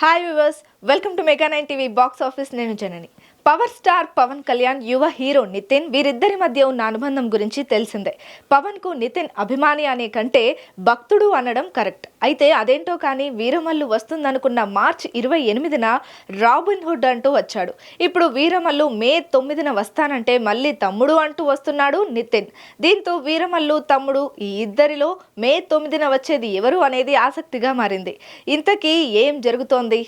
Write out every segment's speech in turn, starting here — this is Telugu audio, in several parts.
Hi viewers welcome to mega nine TV box office నేను జనని. పవర్ స్టార్ పవన్ కళ్యాణ్ యువ హీరో నితిన్ వీరిద్దరి మధ్య ఉన్న అనుబంధం గురించి తెలిసిందే. పవన్కు నితిన్ అభిమాని అనే కంటే భక్తుడు అనడం కరెక్ట్. అయితే అదేంటో కానీ వీరమల్లు వస్తుందనుకున్న మార్చ్ ఇరవై ఎనిమిదిన రాబిన్ హుడ్ అంటూ వచ్చాడు. ఇప్పుడు వీరమల్లు మే తొమ్మిదిన వస్తానంటే మళ్ళీ తమ్ముడు అంటూ వస్తున్నాడు నితిన్. దీంతో వీరమల్లు తమ్ముడు ఈ ఇద్దరిలో మే తొమ్మిదిన వచ్చేది ఎవరు అనేది ఆసక్తిగా మారింది. ఇంతకీ ఏం జరుగుతోంది?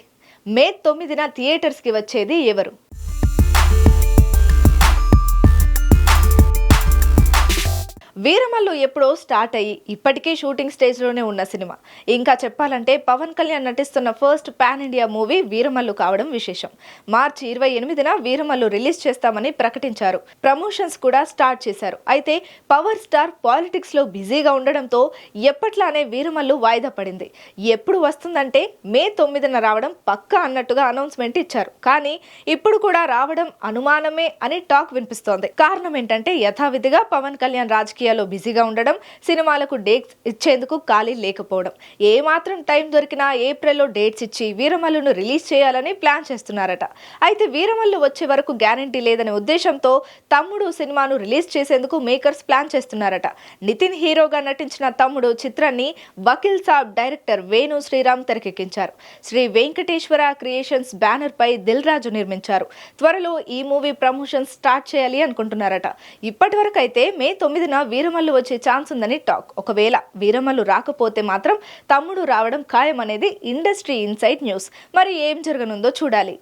మే తొమ్మిదిన థియేటర్స్కి వచ్చేది ఎవరు? వీరమల్లు ఎప్పుడో స్టార్ట్ అయ్యి ఇప్పటికీ షూటింగ్ స్టేజ్లోనే ఉన్న సినిమా. ఇంకా చెప్పాలంటే పవన్ కళ్యాణ్ నటిస్తున్న first pan India movie Veeramallu కావడం విశేషం. మార్చి ఇరవై ఎనిమిదిన వీరమల్లు రిలీజ్ చేస్తామని ప్రకటించారు. ప్రమోషన్స్ కూడా స్టార్ట్ చేశారు. అయితే పవర్ స్టార్ పాలిటిక్స్లో బిజీగా ఉండడంతో ఎప్పట్లానే వీరమల్లు వాయిదా పడింది. ఎప్పుడు వస్తుందంటే మే తొమ్మిదిన రావడం పక్కా అన్నట్టుగా అనౌన్స్మెంట్ ఇచ్చారు. కానీ ఇప్పుడు కూడా రావడం అనుమానమే అని టాక్ వినిపిస్తోంది. కారణం ఏంటంటే యథావిధిగా పవన్ కళ్యాణ్ రాజకీయ మీడియాలో బిజీగా ఉండడం సినిమాలకు డేట్స్ ఇచ్చేందుకు ఖాళీ లేకపోవడం. ఏ మాత్రం టైం దొరికినా ఏప్రిల్లో డేట్స్ ఇచ్చి వీరమల్లును రిలీజ్ చేయాలని ప్లాన్ చేస్తున్నారట. అయితే వీరమల్లు వచ్చే వరకు గ్యారంటీ లేదనే ఉద్దేశంతో తమ్ముడు సినిమాను రిలీజ్ చేసేందుకు మేకర్స్ ప్లాన్ చేస్తున్నారట. నితిన్ హీరోగా నటించిన తమ్ముడు చిత్రాన్ని వకీల్ సాబ్ డైరెక్టర్ వేణు శ్రీరామ్ తెరకెక్కించారు. శ్రీ వెంకటేశ్వర క్రియేషన్స్ బ్యానర్ పై దిల్ రాజు నిర్మించారు. త్వరలో ఈ మూవీ ప్రమోషన్ స్టార్ట్ చేయాలి అనుకుంటున్నారట. ఇప్పటి వరకు అయితే మే తొమ్మిదిన వీరమల్లు వచ్చే ఛాన్స్ ఉందని టాక్. ఒకవేళ వీరమల్లు రాకపోతే మాత్రం తమ్ముడు రావడం ఖాయం అనేది ఇండస్ట్రీ ఇన్సైట్ న్యూస్. మరి ఏం జరగనుందో చూడాలి.